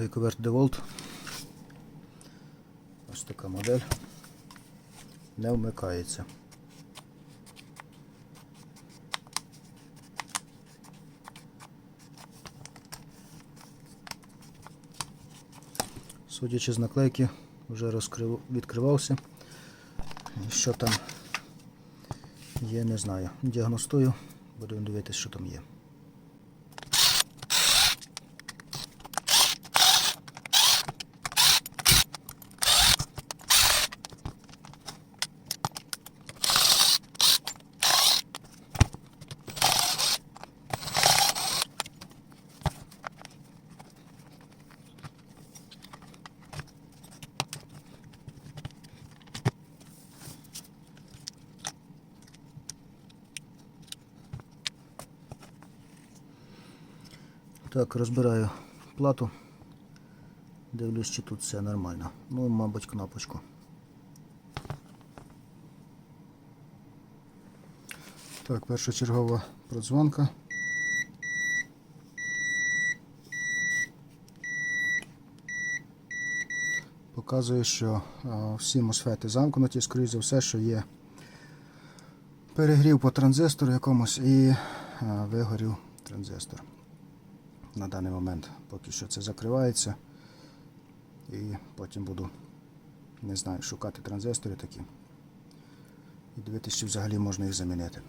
Гайковерт DeWalt. Ось така модель. Не вмикається. Судячи з наклейки, вже розкрив... відкривався. Що там є, не знаю. Діагностую, будемо дивитися, що там є. Так, розбираю плату. Дивлюсь, чи тут все нормально. Ну, мабуть, кнопочку. Так, першочергова продзвонка. Показує, що всі мосфети замкнуті, скоріш за все, що є перегрів по транзистору якомусь і а, вигорів транзистор на даний момент. Поки що це закривається. І потім буду, не знаю, шукати транзистори такі. І дивитися, чи взагалі можна їх замінити.